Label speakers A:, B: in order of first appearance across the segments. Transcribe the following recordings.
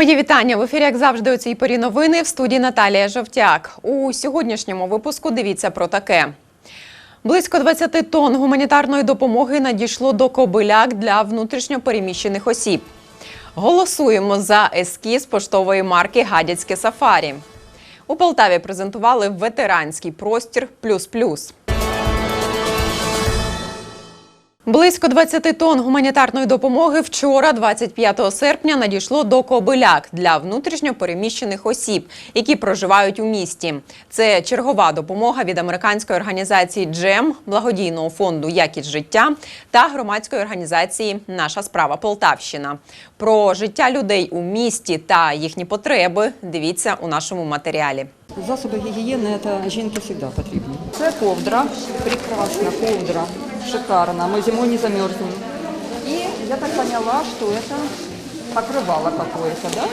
A: Мої вітання в ефірі, як завжди, у цій порі новини в студії Наталія Жовтяк. У сьогоднішньому випуску дивіться про таке. Близько 20 тонн гуманітарної допомоги надійшло до Кобиляк для внутрішньопереміщених осіб. Голосуємо за ескіз поштової марки Гадяцьке Сафарі. У Полтаві презентували ветеранський простір плюс плюс. Близько 20 тонн гуманітарної допомоги вчора, 25 серпня, надійшло до Кобиляк для внутрішньо переміщених осіб, які проживають у місті. Це чергова допомога від американської організації Джем, благодійного фонду Якість життя та громадської організації Наша справа Полтавщина. Про життя людей у місті та їхні потреби дивіться у нашому матеріалі.
B: Засоби гігієни це жінки завжди потрібні. Це ковдра, прекрасна ковдра, шикарна. Ми зимою не замерзнемо. І я так поняла, що це покрывало какое-то, да?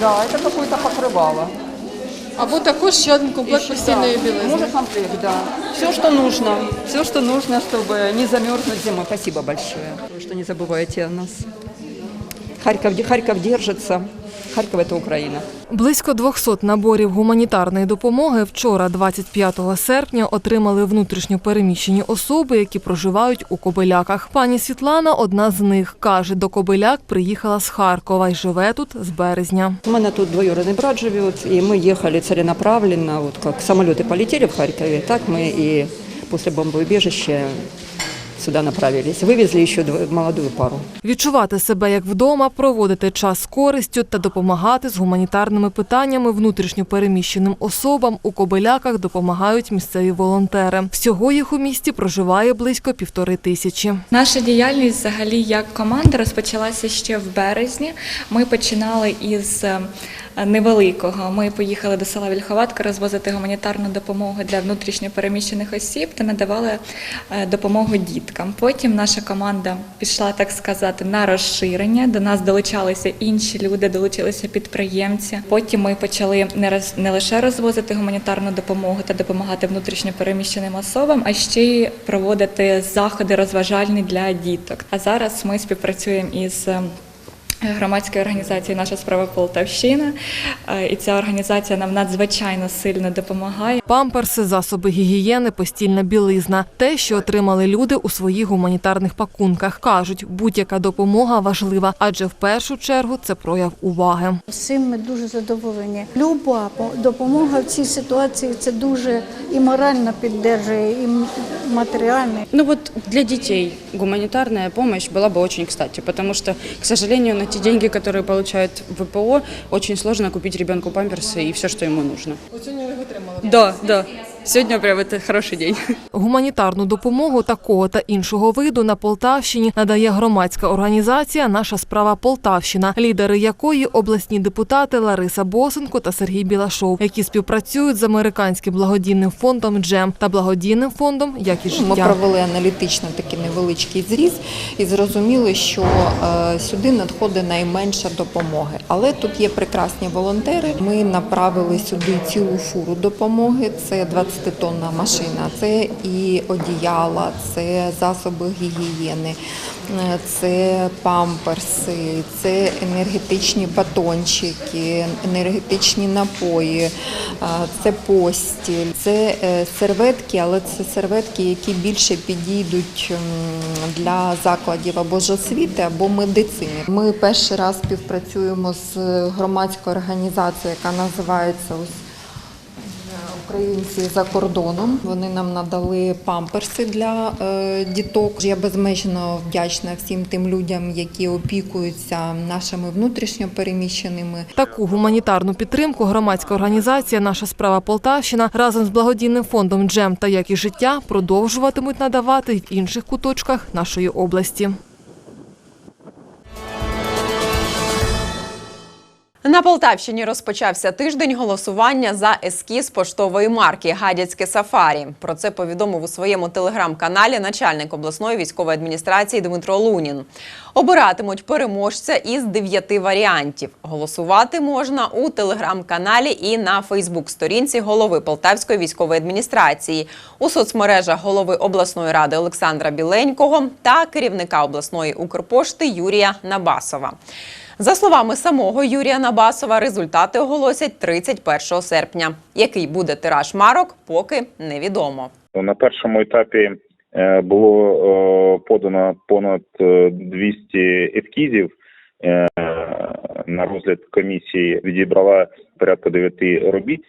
B: Да, это какое-то покрывало.
C: Або також ще один комплект
B: Еще,
C: постільної
B: да,
C: білизни.
B: Может комплект, да. Все, что нужно. Все, что нужно, чтобы не замерзнуть зимой. Спасибо большое, что не забываете о нас. Харьков, Харьков держится. Харьков – это Украина.
D: Близько 200 наборів гуманітарної допомоги вчора, 25 серпня, отримали внутрішньо переміщені особи, які проживають у Кобиляках. Пані Світлана одна з них каже, до Кобиляк приїхала з Харкова і живе тут з березня.
B: У мене тут двоюродний брат живет, и мы ехали целенаправленно, вот как самолеты полетели в Харькове, так мы и после бомбоубежища сюда направились. Вывезли еще молодую пару.
D: Відчувати себе як вдома, проводити час з користю та допомагати з гуманітарними питаннями внутрішньо переміщеним особам у Кобиляках допомагають місцеві волонтери. Всього їх у місті проживає близько півтори тисячі.
E: Наша діяльність взагалі як команда розпочалася ще в березні. Ми починали із невеликого. Ми поїхали до села Вільховатка розвозити гуманітарну допомогу для внутрішньо переміщених осіб та надавали е, допомогу діткам. Потім наша команда пішла, так сказати, на розширення. До нас долучалися інші люди, долучилися підприємці. Потім ми почали не лише розвозити гуманітарну допомогу та допомагати внутрішньо переміщеним особам, а ще й проводити заходи розважальні для діток. А зараз ми співпрацюємо із. Громадською організацією Наша справа Полтавщина, Е, і ця організація нам надзвичайно сильно допомагає.
D: Памперси, засоби гігієни, постільна білизна те, що отримали люди у своїх гуманітарних пакунках. кажуть, будь-яка допомога важлива, адже в першу чергу це прояв уваги.
F: Всім ми дуже задоволені. Люба по- допомога в цій ситуації це дуже і морально піддержує, і матеріально.
G: Ну вот для детей гуманитарная помощь была бы очень кстати, потому что, к сожалению, на те деньги, которые получают ВПО, очень сложно купить ребенку памперсы и все, что ему нужно.
C: Їх отримали.
G: Да, да. Сегодня прям это хороший день.
D: Гуманітарну допомогу такого та іншого виду на Полтавщині надає громадська організація Наша справа Полтавщина, лідери якої обласні депутати Лариса Босенко та Сергій Білашов, які співпрацюють з американським благодійним фондом Джем та благодійним фондом Якість
H: Ми
D: життя.
H: провели аналітично такий невеличкий зріз і зрозуміли, що е, сюди надходить найменша допомоги. Але тут є прекрасні волонтери. Ми направили сюди цілу фуру допомоги. Це 20-тонна машина, це і одіяла, це засоби гігієни, це памперси, це енергетичні батончики, енергетичні напої, е, це постіль, це е, серветки, але це серветки, які більше підійдуть для закладів або ж освіти, або медицини. Ми перший раз співпрацюємо з громадською організацією, яка називається Українці за кордоном вони нам надали памперси для е, діток. Я безмежно вдячна всім тим людям, які опікуються нашими внутрішньо переміщеними.
D: Таку гуманітарну підтримку громадська організація Наша справа Полтавщина разом з благодійним фондом Джем та Якість життя продовжуватимуть надавати в інших куточках нашої області.
A: На Полтавщині розпочався тиждень голосування за ескіз поштової марки Гадяцьке Сафарі. Про це повідомив у своєму телеграм-каналі начальник обласної військової адміністрації Дмитро Лунін. Обиратимуть переможця із дев'яти варіантів. Голосувати можна у телеграм-каналі і на Фейсбук-сторінці голови Полтавської військової адміністрації, у соцмережах голови обласної ради Олександра Біленького та керівника обласної Укрпошти Юрія Набасова. За словами самого Юрія Набасова, результати оголосять 31 серпня. Який буде тираж марок, поки невідомо.
I: На першому етапі е, було е, подано понад е, 200 ескізів. Е, На розгляд комісії відібрала порядка 9 робіт,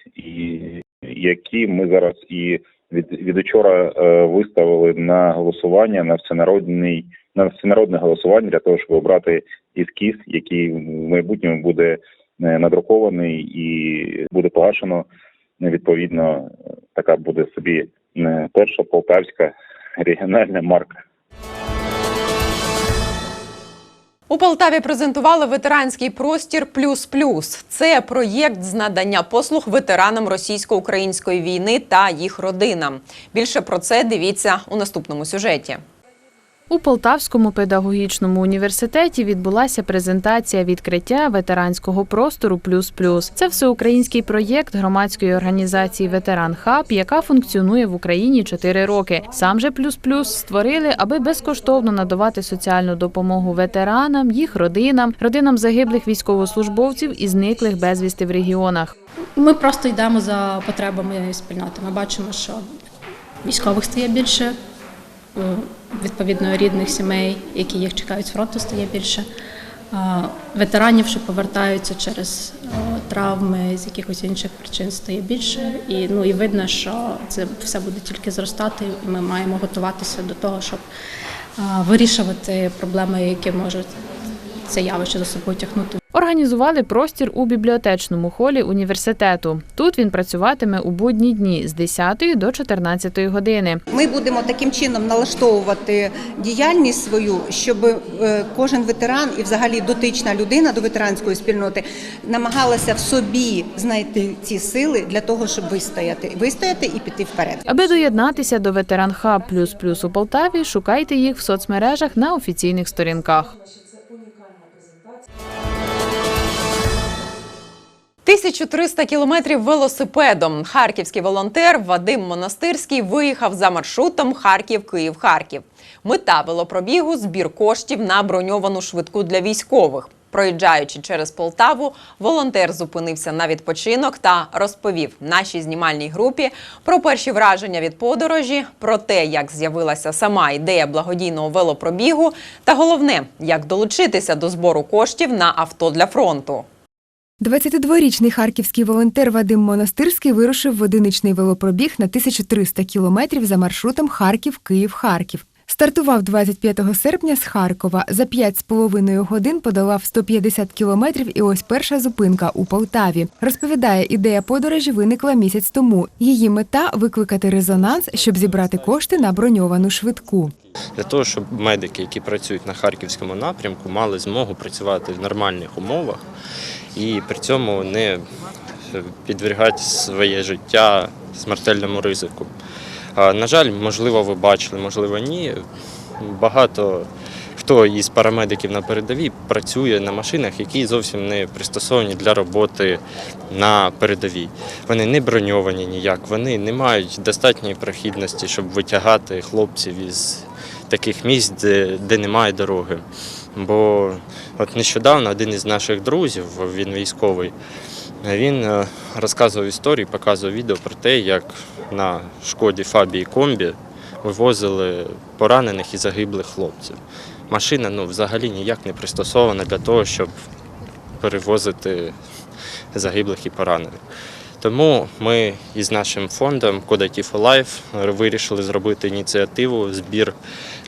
I: які ми зараз і від, від учора е, виставили на голосування на всенародний на всенародне голосування для того, щоб обрати ескіз, який в майбутньому буде е, надрукований і буде погашено. Відповідно, така буде собі е, перша полтавська регіональна марка.
A: У Полтаві презентували ветеранський простір Плюс Плюс. Це проєкт з надання послуг ветеранам російсько-української війни та їх родинам. Більше про це дивіться у наступному сюжеті.
J: У Полтавському педагогічному університеті відбулася презентація відкриття ветеранського простору Плюс Плюс. Це всеукраїнський проєкт громадської організації Ветеран Хаб, яка функціонує в Україні 4 роки. Сам же Плюс Плюс створили, аби безкоштовно надавати соціальну допомогу ветеранам, їх родинам, родинам загиблих військовослужбовців і зниклих безвісти в регіонах.
K: Ми просто йдемо за потребами спільноти. Ми бачимо, що військових стає більше, відповідно рідних сімей, які їх чекають з фронту, стає більше. Ветеранів, що повертаються через е, травми з якихось інших причин, стає більше. І ну і видно, що це все буде тільки зростати, і ми маємо готуватися до того, щоб е, вирішувати проблеми, які можуть це явище за собою тягнути.
J: Організували простір у бібліотечному холі університету. Тут він працюватиме у будні дні з 10 до 14 години.
L: Ми будемо таким чином налаштовувати діяльність свою, щоб е, кожен ветеран і взагалі дотична людина до ветеранської спільноти намагалася в собі знайти ці сили для того, щоб вистояти, вистояти і піти вперед.
J: Аби доєднатися до ветеран Хаб плюс плюс у Полтаві, шукайте їх в соцмережах на офіційних сторінках.
A: 1300 кілометрів велосипедом. Харківський волонтер Вадим Монастирський виїхав за маршрутом Харків-Київ-Харків. Мета велопробігу збір коштів на броньовану швидку для військових. Проїжджаючи через Полтаву, волонтер зупинився на відпочинок та розповів нашій знімальній групі про перші враження від подорожі, про те, як з'явилася сама ідея благодійного велопробігу, та головне, як долучитися до збору коштів на авто для фронту.
M: 22-річний харківський волонтер Вадим Монастирський вирушив в одиничний велопробіг на 1300 кілометрів за маршрутом Харків-Київ-Харків. Стартував 25 серпня з Харкова. За 5,5 годин подолав 150 кілометрів і ось перша зупинка у Полтаві. Розповідає, ідея подорожі виникла місяць тому. Її мета викликати резонанс, щоб зібрати кошти на броньовану швидку.
N: для того, щоб медики, які працюють на харківському напрямку, мали змогу працювати в нормальних умовах і при цьому не підвергати своє життя смертельному ризику. На жаль, можливо, ви бачили, можливо, ні. Багато хто із парамедиків на передовій працює на машинах, які зовсім не пристосовані для роботи на передовій. Вони не броньовані ніяк, вони не мають достатньої прохідності, щоб витягати хлопців із таких місць, де, де немає дороги. Бо от нещодавно один із наших друзів, він військовий, він е, розказував історію, показував відео про те, як на шкоді Фабії Комбі вивозили поранених і загиблих хлопців. Машина ну, взагалі ніяк не пристосована для того, щоб перевозити загиблих і поранених. Тому ми із нашим фондом Code for Life вирішили зробити ініціативу збір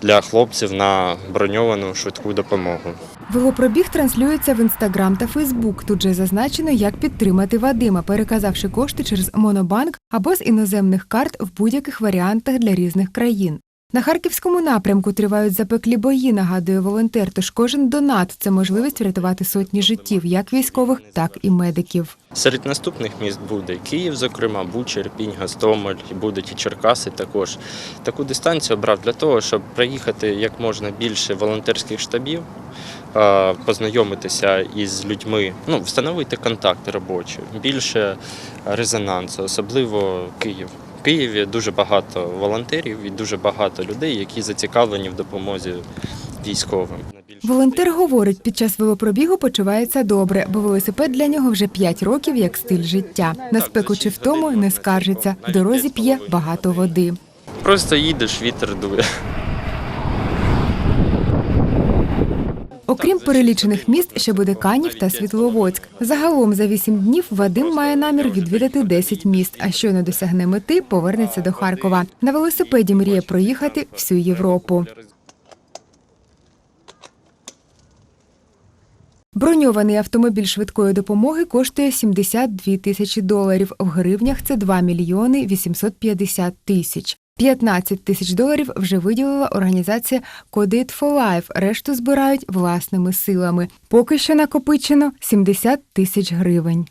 N: для хлопців на броньовану швидку допомогу.
M: Велопробіг транслюється в інстаграм та Фейсбук. Тут же зазначено, як підтримати Вадима, переказавши кошти через Монобанк або з іноземних карт в будь-яких варіантах для різних країн. На харківському напрямку тривають запеклі бої, нагадує волонтер. Тож кожен донат це можливість врятувати сотні життів, як військових, так і медиків.
N: Серед наступних міст буде Київ, зокрема, Буч, Ірпінь, Гостомель, будуть і Черкаси також. Таку дистанцію обрав для того, щоб проїхати як можна більше волонтерських штабів, познайомитися із людьми, ну, встановити контакти робочі, більше резонансу, особливо Київ. Києві дуже багато волонтерів і дуже багато людей, які зацікавлені в допомозі військовим.
M: Волонтер говорить, під час велопробігу почувається добре, бо велосипед для нього вже 5 років як стиль життя. На спеку чи втому не скаржиться. В дорозі п'є багато води.
N: Просто їдеш, вітер дує.
M: Окрім перелічених міст, ще буде Канів та Світловодськ. Загалом за 8 днів Вадим має намір відвідати 10 міст, а щойно досягне мети, повернеться до Харкова. На велосипеді мріє проїхати всю Європу. Броньований автомобіль швидкої допомоги коштує 72 тисячі доларів. В гривнях це 2 мільйони 850 тисяч. 15 тисяч доларів вже виділила організація Coded for Life. Решту збирають власними силами. Поки що накопичено 70 тисяч гривень.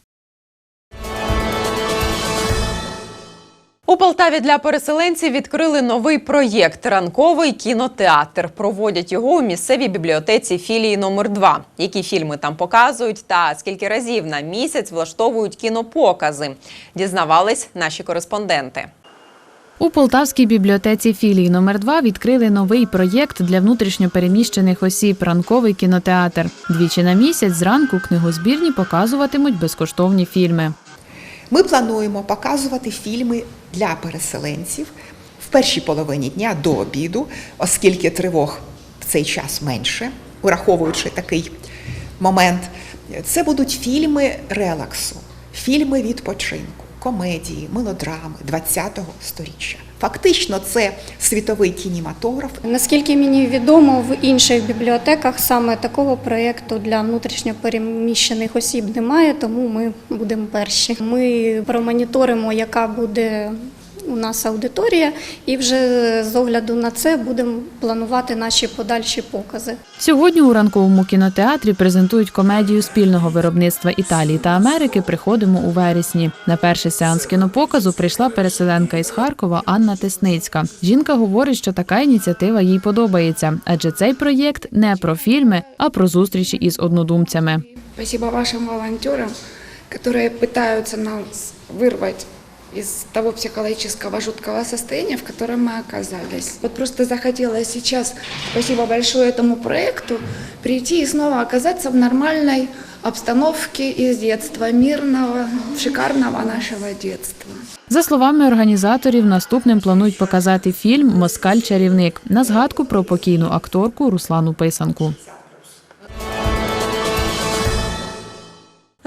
A: У Полтаві для переселенців відкрили новий проєкт Ранковий кінотеатр. Проводять його у місцевій бібліотеці філії номер 2 Які фільми там показують та скільки разів на місяць влаштовують кінопокази. Дізнавались наші кореспонденти.
J: У Полтавській бібліотеці філії номер 2 відкрили новий проєкт для внутрішньопереміщених осіб ранковий кінотеатр. Двічі на місяць зранку книгозбірні показуватимуть безкоштовні фільми.
O: Ми плануємо показувати фільми для переселенців в першій половині дня до обіду, оскільки тривог в цей час менше, ураховуючи такий момент. Це будуть фільми релаксу, фільми відпочинку, комедії, мелодрами ХХ століття. Фактично, це світовий кінематограф,
K: Наскільки мені відомо, в інших бібліотеках саме такого проєкту для внутрішньопереміщених осіб немає, тому ми будемо перші. Ми промоніторимо, яка буде у нас аудиторія, і вже з огляду на це будемо планувати наші подальші покази.
J: Сьогодні у ранковому кінотеатрі презентують комедію спільного виробництва Італії та Америки. Приходимо у вересні. На перший сеанс кінопоказу прийшла переселенка із Харкова Анна Тесницька. Жінка говорить, що така ініціатива їй подобається, адже цей проєкт не про фільми, а про зустрічі із однодумцями.
P: Спасибо вашим волонтерам, которые пытаются нас вырвать из того психологического жуткого состояния, в котором мы оказались. Вот просто захотелось сейчас, спасибо большое этому проекту, прийти и снова оказаться в нормальной обстановке из детства, мирного, шикарного нашего детства.
J: За словами організаторів, наступним планують показати фільм Москаль-чарівник на згадку про покійну акторку Руслану Писанку.